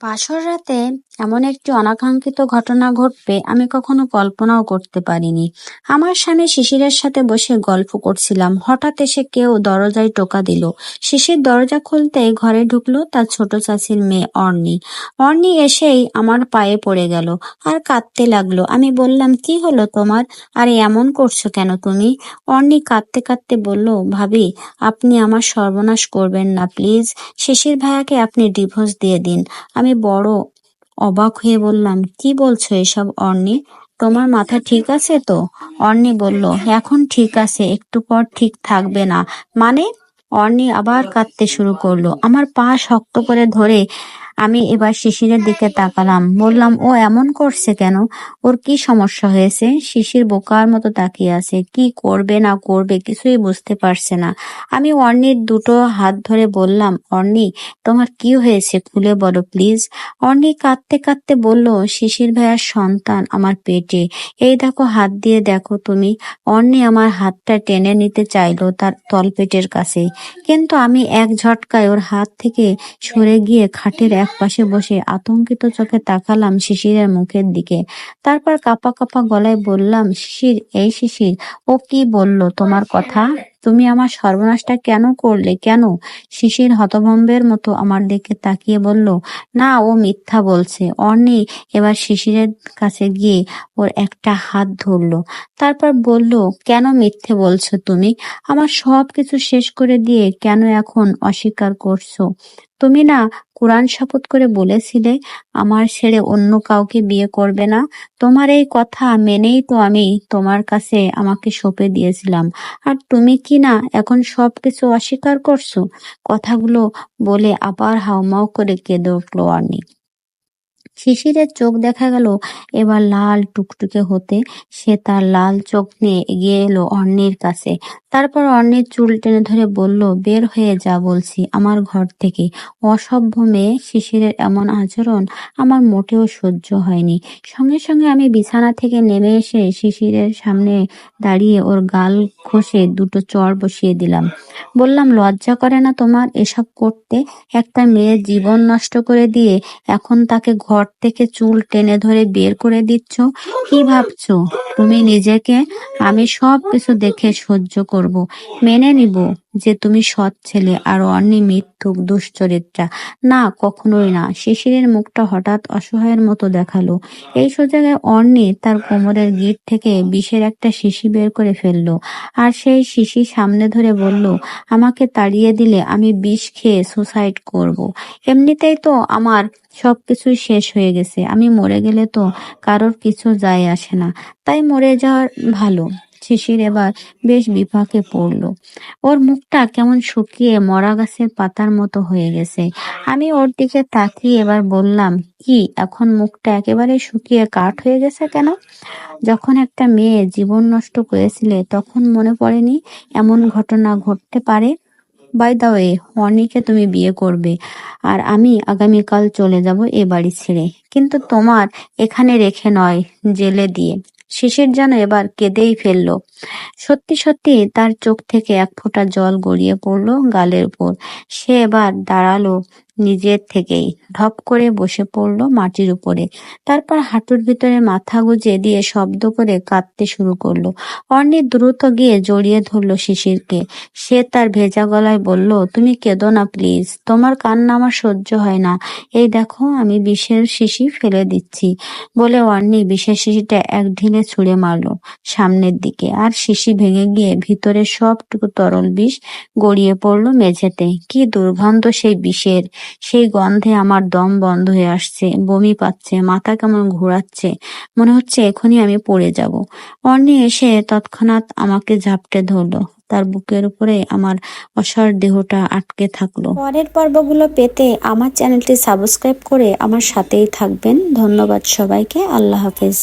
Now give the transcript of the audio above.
বাসর রাতে এমন একটি অনাকাঙ্ক্ষিত ঘটনা ঘটবে আমি কখনো কল্পনাও করতে পারিনি। আমার স্বামী শিশিরের সাথে বসে গল্প করছিলাম। হঠাৎ এসে কেউ দরজায় টোকা দিল। শিশির দরজা খুলতে ঘরে ঢুকলো তার ছোট চাষির মেয়ে অর্নি অর্নি এসেই আমার পায়ে পড়ে গেল আর কাঁদতে লাগল। আমি বললাম, কি হলো তোমার? আরে এমন করছ কেন তুমি? অর্নি কাঁদতে কাঁদতে বলল, ভাবি, আপনি আমার সর্বনাশ করবেন না, প্লিজ। শিশির ভাইয়াকে আপনি ডিভোর্স দিয়ে দিন। আমি বড় অবাক হয়ে বললাম, কি বলছো এসব, অর্নি? তোমার মাথা ঠিক আছে তো? অর্নি বলল, এখন ঠিক আছে, একটু পর ঠিক থাকবে না। মানে অর্নি আবার কাঁদতে শুরু করল। আমার পা শক্ত করে ধরে আমি এবার শিশিরের দিকে তাকালাম। বললাম, ও এমন করছে কেন? ওর কি সমস্যা হয়েছে? শিশির বোকার মতো তাকিয়ে আছে। কি করবে না করবে কিছুই বুঝতে পারছে না। আমি অর্নির দুটো হাত ধরে বললাম অর্নি তোমার কি হয়েছে? খুলে বলো, প্লিজ। অর্নি কাঁদতে কাঁদতে বলল, শিশির ভাইয়ার সন্তান আমার পেটে। এই দেখো, হাত দিয়ে দেখো তুমি। অর্নি আমার হাতটা টেনে নিতে চাইলো তার তলপেটের কাছে। কিন্তু আমি এক ঝটকায় ওর হাত থেকে সরে গিয়ে খাটের এক পাশে বসে আতঙ্কিত চোখে তাকালাম শিশিরের মুখের দিকে। তারপর কাপা কাপা গলায় বললাম, শিশির, এই শিশির, ও কি বলল তোমার কথা? তুমি আমার সর্বনাশটা কেন করলে? কেন? শিশির হতভম্বের মতো আমার দিকে তাকিয়ে বলল, না, ও মিথ্যা বলছে। অর্নি এবার শিশিরের কাছে গিয়ে ওর একটা হাত ধরলো। তারপর বলল, কেন মিথ্যে বলছো তুমি? আমার সব কিছু শেষ করে দিয়ে কেন এখন অস্বীকার করছ? তুমি না কোরআন শপথ করে বলেছিলে, আমার ছেড়ে অন্য কাউকে বিয়ে করবে না। তোমার এই কথা মেনেই তো আমি তোমার কাছে আমাকে সঁপে দিয়েছিলাম। আর তুমি কি না এখন সব কিছু অস্বীকার করছ? কথাগুলো বলে আবার হাউমাউ করে কেঁদে উঠল অর্নি শিশিরের চোখ দেখা গেল, এবার লাল টুকটুকে হতে সে তার লাল চোখ নিয়ে এগিয়ে এলো অর্ণির কাছে। তারপর অর্ণির চুল টেনে ধরে বলল, বের হয়ে যা বলছি, আমার ঘর থেকে। অসভ্য মেয়ে, শিশিরের এমন আচরণ আমার মোটেও সহ্য হয়নি। সঙ্গে সঙ্গে আমি বিছানা থেকে নেমে এসে শিশিরের সামনে দাঁড়িয়ে ওর গাল ঘষে দুটো চর বসিয়ে দিলাম। বললাম, লজ্জা করে না তোমার এসব করতে? একটা মেয়ের জীবন নষ্ট করে দিয়ে এখন তাকে ঘর থেকে চুল টেনে ধরে বের করে দিচ্ছ। কি ভাবছ? তুমি নিজেকে আমি সব কিছু দেখে সহ্য করব। মেনে নিব যে তুমি সৎ ছেলে আর অন্যি মিথ্যুক, দুশ্চরিত্রা। না, কখনোই না। শিশিরের মুখটা হঠাৎ অসহায়ের মতো দেখাল। এই সুযোগে অর্ণি তার কোমরের গিট থেকে বিষের একটা শিশি বের করে ফেলল। আর সেই শিশি সামনে ধরে বলল, আমাকে তাড়িয়ে দিলে আমি বিষ খেয়ে সুসাইড করব। এমনিতেই তো আমার সবকিছুই শেষ হয়ে গেছে। আমি মরে গেলে তো কারোর কিছু যায় আসে না। তাই মরে যাওয়ার ভালো। শিশির এবার বেশ বিপাকে পড়ল। ওর মুখটা কেমন শুকিয়ে মরা গাছের পাতার মতো হয়ে গেছে। আমি ওর দিকে তাকিয়ে এবার বললাম, কি, এখন মুখটা একেবারে শুকিয়ে কাঠ হয়ে গেছে কেন? যখন একটা মেয়ে জীবন নষ্ট করেছিলে, তখন মনে পড়েনি এমন ঘটনা ঘটতে পারে? বাই দা ওয়ে অনিকে তুমি বিয়ে করবে আর আমি আগামীকাল চলে যাব এ বাড়ি ছেড়ে। কিন্তু তোমার এখানে রেখে নয়, জেলে দিয়ে। শিশির যেন এবার কেঁদেই ফেলল। সত্যি সত্যি তার চোখ থেকে এক ফোঁটা জল গড়িয়ে পড়ল গালের উপর। সে এবার দাঁড়াল নিজের থেকেই। ঢপ করে বসে পড়ল মাটির উপরে। তারপর হাঁটুর ভিতরে মাথা গুজে দিয়ে শব্দ করে কাঁদতে শুরু করল। অর্ণি দ্রুত গিয়ে জড়িয়ে ধরলো শিশিরকে। সে তার ভেজা গলায় বলল, তুমি কেঁদো না, প্লিজ। তোমার কান্না আমার সহ্য হয় না। এই দেখো, আমি বিষের শিশি ফেলে দিচ্ছি। বলে অর্ণি বিষের শিশিটা এক ঢিলে ছুঁড়ে মারলো সামনের দিকে। আর শিশি ভেঙে গিয়ে ভিতরে সবটুকু তরল বিষ গড়িয়ে পড়ল মেঝেতে। কি দুর্গন্ধ সেই বিষের। সেই গন্ধে আমার দম বন্ধ হয়ে আসছে, বমি পাচ্ছে, মাথা কেমন ঘোরাচ্ছে। মনে হচ্ছে এখনই আমি পড়ে যাব। অর্ণি এসে তৎক্ষণাৎ আমাকে ঝাপটে ধরলো। তার বুকের উপরে আমার অসার দেহটা আটকে থাকল। পরের পর্বগুলো পেতে আমার চ্যানেলটি সাবস্ক্রাইব করে আমার সাথেই থাকবেন। ধন্যবাদ সবাইকে। আল্লাহ হাফেজ।